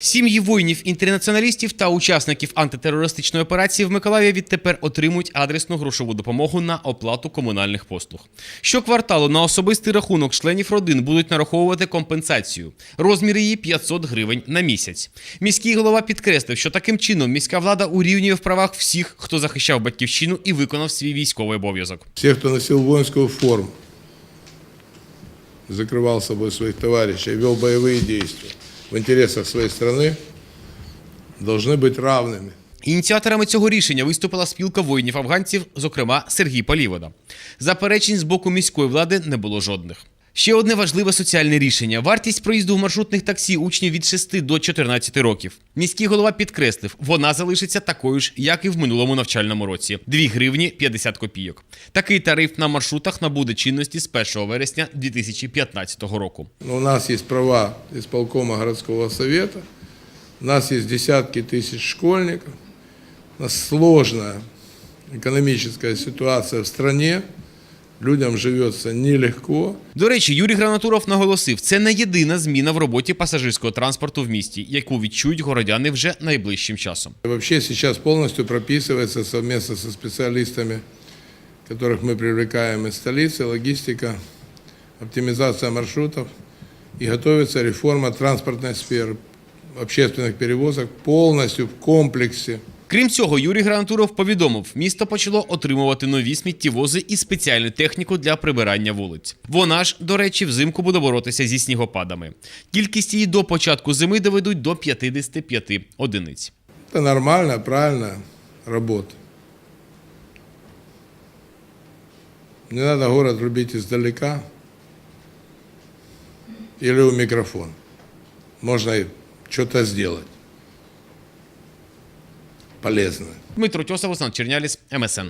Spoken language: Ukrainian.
Сім'ї воїнів-інтернаціоналістів та учасників антитерористичної операції в Миколаєві відтепер отримують адресну грошову допомогу на оплату комунальних послуг. Щокварталу на особистий рахунок членів родин будуть нараховувати компенсацію. Розмір її 500 гривень на місяць. Міський голова підкреслив, що таким чином міська влада урівнює в правах всіх, хто захищав батьківщину і виконав свій військовий обов'язок. Всех, кто носил воинскую форму, закрывал собой своих товарищей, вел боевые действия в интересах своей страны, должны быть равными. Ініціаторами цього рішення виступила спілка воїнів-афганців, зокрема Сергій Полівода. Заперечень з боку міської влади не було жодних. Ще одне важливе соціальне рішення: вартість проїзду в маршрутних таксі учнів від 6 до 14 років. Міський голова підкреслив, вона залишиться такою ж, як і в минулому навчальному році 2 гривні 50 копійок. Такий тариф на маршрутах набуде чинності з 1 вересня 2015 року. У нас есть права исполкома городского совета, у нас есть десятки тысяч школьников, у нас сложная экономическая ситуация в стране, людям живется нелегко. До речі, Юрій Гранатуров наголосив, це не єдина зміна в роботі пасажирського транспорту в місті, яку відчують городяни вже найближчим часом. И Вообще сейчас полностью прописывается совместно со специалистами, которых мы привлекаем из столицы, логистика, оптимизация маршрутов и готовится реформа транспортной сферы, общественных перевозок полностью в комплексе. Крім цього, Юрій Гранатуров повідомив, місто почало отримувати нові сміттєвози і спеціальну техніку для прибирання вулиць. Вона ж, до речі, взимку буде боротися зі снігопадами. Кількість її до початку зими доведуть до 55 одиниць. Это нормальная, правильная работа. Не надо город рубить издалека или у микрофона. Можно и что-то полезное. Дмитро Тьосов, Олександр Черняліс, МСН.